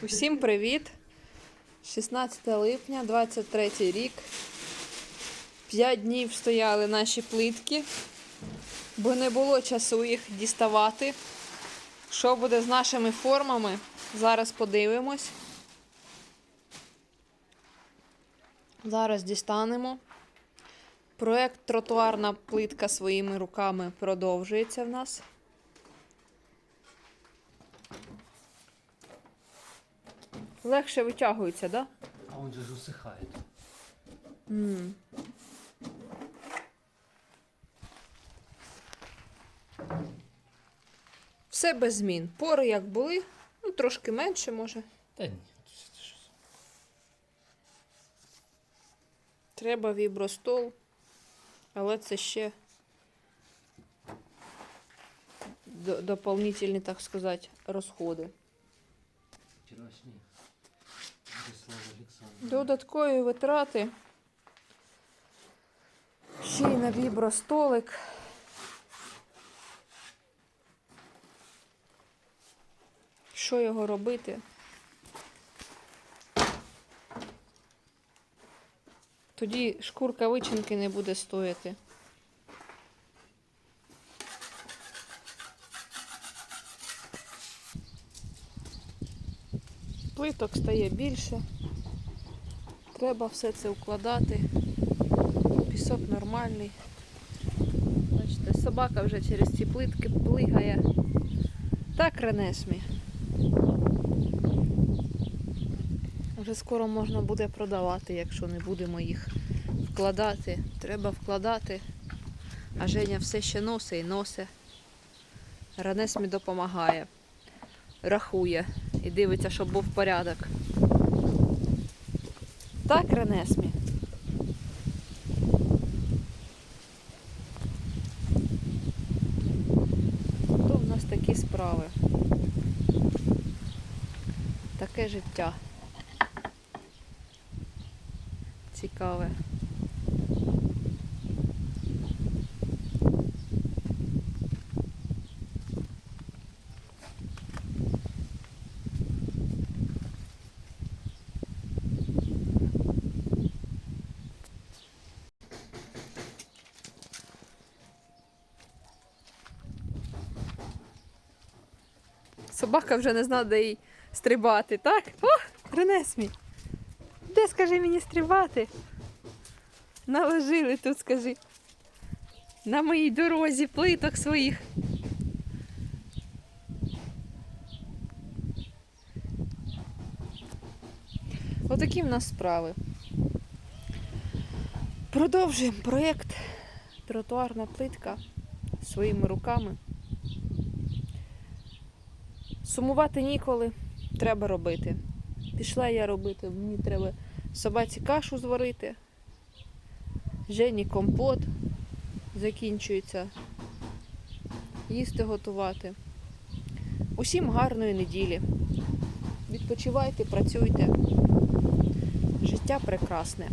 Усім привіт! 16 липня, 23 рік. П'ять днів стояли наші плитки, бо не було часу їх діставати. Що буде з нашими формами? Зараз подивимось. Зараз дістанемо. Проект тротуарна плитка своїми руками продовжується в нас. Легше витягується, так? Да? А он же ж усыхает. М. Все без змін. Пори як були, ну трошки менше може. Нет, это? Треба вібростол, але це ще до- дополнительні, так сказати, розходи. Вчерашний. Додаткові витрати. Ще й на вібростолик. Що його робити? Тоді шкурка вичинки не буде стояти. Плиток стає більше. Треба все це укладати. Пісок нормальний. Бачите, собака вже через ці плитки плигає. Так, Ренесмі. Вже скоро можна буде продавати, якщо не будемо їх вкладати. Треба вкладати. А Женя все ще носить і носить. Ренесмі допомагає. Рахує і дивиться, щоб був порядок. Так, Ренесмі? То в нас такі справи. Таке життя. Цікаве. Собака вже не знає, де їй стрибати, так? О, Ренесмі. Де скажи мені стрибати? Наложили тут, скажи. На моїй дорозі плиток своїх. Отакі в нас справи. Продовжуємо проєкт Тротуарна плитка своїми руками. Сумувати ніколи, треба робити. Пішла я робити, мені треба собаці кашу зварити. Жені компот закінчується. Їсти готувати. Усім гарної неділі. Відпочивайте, працюйте. Життя прекрасне.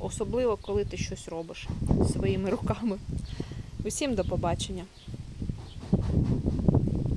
Особливо, коли ти щось робиш своїми руками. Усім до побачення.